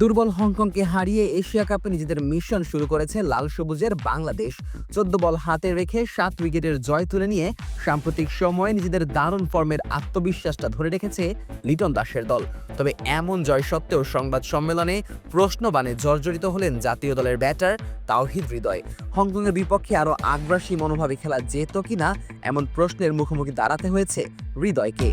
দুর্বল হংকংকে হারিয়ে এশিয়া কাপে নিজেদের মিশন শুরু করেছে লাল সবুজের বাংলাদেশ। চোদ্দ বল হাতে রেখে সাত উইকেটের জয় তুলে নিয়ে সাম্প্রতিক সময়ে নিজেদের দারুণ ফর্মের আত্মবিশ্বাসটা ধরে রেখেছে লিটন দাসের দল। তবে এমন জয় সত্ত্বেও সংবাদ সম্মেলনে প্রশ্নবাণে জর্জরিত হলেন জাতীয় দলের ব্যাটার তাওহিদ হৃদয়। হংকংয়ের বিপক্ষে আরও আগ্রাসী মনোভাবে খেলা যেত কিনা এমন প্রশ্নের মুখোমুখি দাঁড়াতে হয়েছে হৃদয়কে।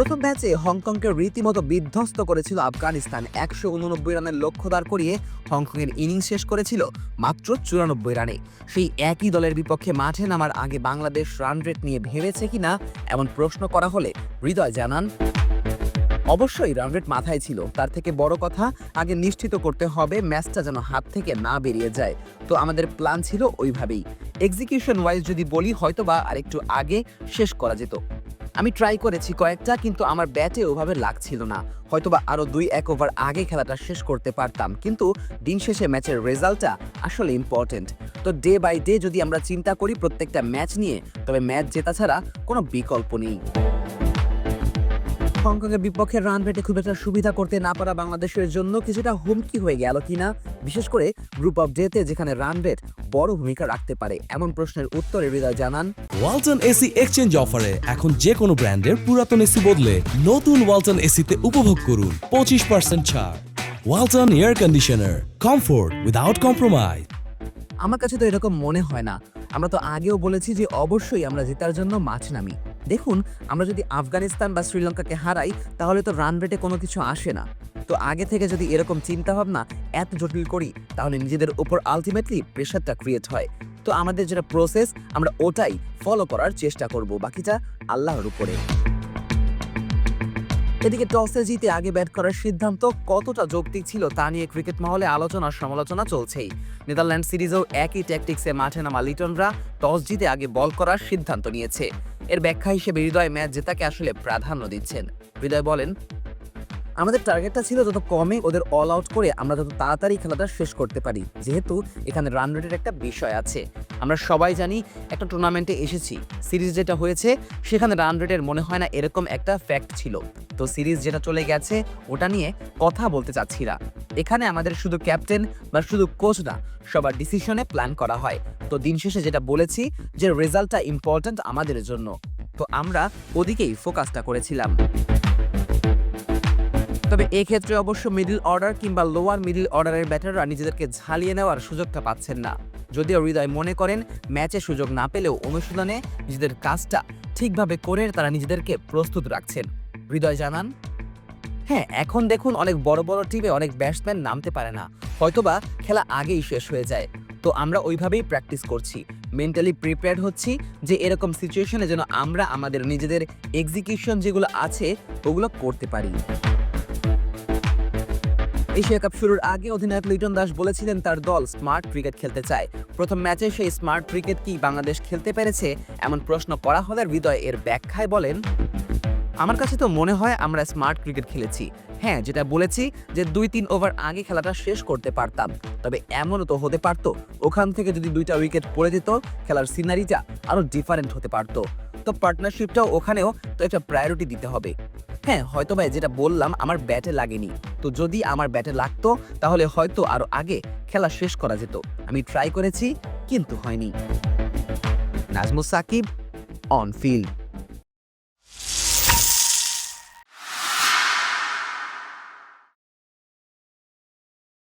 প্রথম ম্যাচে হংকংকে রীতিমতো বিধ্বস্ত করেছিল আফগানিস্তান। একশো উননব্বই রানের লক্ষ্য দাঁড় করিয়ে হংকংয়ের ইনিংস শেষ করেছিল মাত্র চুরানব্বই রানে। সেই একই দলের বিপক্ষে মাঠে নামার আগে বাংলাদেশ রান রেট নিয়ে ভেবেছে কিনা, এমন প্রশ্ন করা হলে হৃদয় জানান। অবশ্যই রান রেট মাথায় ছিল। তার থেকে বড় কথা, আগে নিশ্চিত করতে হবে ম্যাচটা যেন হাত থেকে না বেরিয়ে যায়। তো আমাদের প্ল্যান ছিল ওইভাবেই। এক্সিকিউশন ওয়াইজ যদি বলি হয়তো বা আরেকটু আগে শেষ করা যেত। আমি ট্রাই করেছি কয়েকটা, কিন্তু আমার ব্যাটে ওভাবে লাগছিল না। হয়তোবা আরও দুই, এক ওভার আগে খেলাটা শেষ করতে পারতাম, কিন্তু দিন শেষে ম্যাচের রেজাল্টটা আসলে ইম্পর্টেন্ট তো ডে বাই ডে যদি আমরা চিন্তা করি প্রত্যেকটা ম্যাচ নিয়ে, তবে ম্যাচ জেতা ছাড়া কোনো বিকল্প নেই। হংকংয়ের বিপক্ষে রান রেটে খুব একটা সুবিধা করতে না পারা বাংলাদেশের জন্য কিছুটা হুমকি হয়ে গেল কিনা বিশেষ করে গ্রুপ অফ ডেতে যেখানে রান রেট বড় ভূমিকা রাখতে পারে এমন প্রশ্নের উত্তরে হৃদয় জানান ওয়ালটন এসি এক্সচেঞ্জ অফারে। এখন যে কোনো ব্র্যান্ডের পুরাতন এসি বদলে নতুন ওয়ালটন এসিতে উপভোগ করুন। পঁচিশ পার্সেন্ট ছাড়। Walton air conditioner. Comfort without compromise. আমার কাছে তো এরকম মনে হয় না। আমরা তো আগেও বলেছি যে অবশ্যই আমরা জেতার জন্য মাঠ নামি। দেখুন, আমরা যদি আফগানিস্তান বা শ্রীলঙ্কাকে হারাই, তাহলে তো রান রেটে কোনো কিছু আসে না। তো আগে থেকে যদি এরকম চিন্তা ভাবনা এত জটিল করি, তাহলে নিজেদের উপর আলটিমেটলি প্রেশারটা ক্রিয়েট হয়। তো আমাদের যেটা প্রসেস আমরা ওটাই ফলো করার চেষ্টা করব। বাকিটা আল্লাহর উপরে। এদিকে টসে জিতে আগে ব্যাট করার সিদ্ধান্ত কতটা যৌক্তিক ছিল তা নিয়ে ক্রিকেট মহলে আলোচনা সমালোচনা চলছেই। নেদারল্যান্ড সিরিজেও একই ট্যাকটিক্সে মাঠে নামা লিটনরা টস জিতে আগে বল করার সিদ্ধান্ত নিয়েছে। এর ব্যাখ্যা হিসেবে হৃদয় ম্যাচ জেতাকে আসলে প্রাধান্য দিচ্ছেন। হৃদয় বলেন আমাদের টার্গেটটা ছিল যত কমে ওদের অল আউট করে আমরা যত তাড়াতাড়ি খেলাটা শেষ করতে পারি। যেহেতু এখানে রান রেটের একটা বিষয় আছে। আমরা সবাই জানি একটা টুর্নামেন্টে এসেছি। সিরিজ যেটা হয়েছে, সেখানে রান রেটের মনে হয় না এরকম একটা ফ্যাক্ট ছিল। তো সিরিজ যেটা চলে গেছে, ওটা নিয়ে কথা বলতে চাচ্ছি না। এখানে আমাদের শুধু ক্যাপ্টেন বা শুধু কোচ না, সবার ডিসিশনে প্ল্যান করা হয়। তো দিন শেষে যেটা বলেছি যে রেজাল্টটা ইম্পর্ট্যান্ট আমাদের জন্য। তো আমরা ওদিকেই ফোকাসটা করেছিলাম। তবে এক্ষেত্রে অবশ্য মিডল অর্ডার কিংবা লোয়ার মিডল অর্ডারের ব্যাটাররা নিজেদেরকে ঝালিয়ে নেওয়ার সুযোগটা পাচ্ছেন না। যদিও হৃদয় মনে করেন ম্যাচে সুযোগ না পেলেও অনুশীলনে নিজেদের কাজটা ঠিকভাবে করে তারা নিজেদেরকে প্রস্তুত রাখছেন। হৃদয় জানান হ্যাঁ এখন দেখুন অনেক বড় বড় টিমে অনেক ব্যাটসম্যান নামতে পারে না। হয়তোবা খেলা আগেই শেষ হয়ে যায়। তো আমরা ওইভাবেই প্র্যাকটিস করছি। মেন্টালি প্রিপেয়ার্ড হচ্ছি যে এরকম সিচুয়েশনে যেন আমরা আমাদের নিজেদের এক্সিকিউশন যেগুলো আছে, ওগুলো করতে পারি। এশিয়া কাপ শুরুর আগে অধিনায়ক লিটন দাস বলেছিলেন তার দল স্মার্ট ক্রিকেট খেলতে চায়। প্রথম ম্যাচে সেই স্মার্ট ক্রিকেট কি বাংলাদেশ খেলতে পেরেছে? এমন প্রশ্ন করা হলে হৃদয় এর ব্যাখ্যায় বলেন, আমার কাছে তো মনে হয় আমরা স্মার্ট ক্রিকেট খেলেছি। হ্যাঁ যেটা বলেছি যে দুই তিন ওভার আগে খেলাটা শেষ করতে পারতাম। তবে এমনও তো হতে পারতো। ওখান থেকে যদি দুইটা উইকেট পড়ে যেত, খেলার সিনারিটা আরও ডিফারেন্ট হতে পারতো। তো পার্টনারশিপটাও ওখানেও তো একটা প্রায়োরিটি দিতে হবে। হ্যাঁ হয়তো ভাই, যেটা বললাম আমার ব্যাটে লাগেনি। তো যদি আমার ব্যাটে লাগতো, তাহলে হয়তো আরও আগে খেলা শেষ করা যেত। আমি ট্রাই করেছি, কিন্তু হয়নি। Nazmul Shakib on field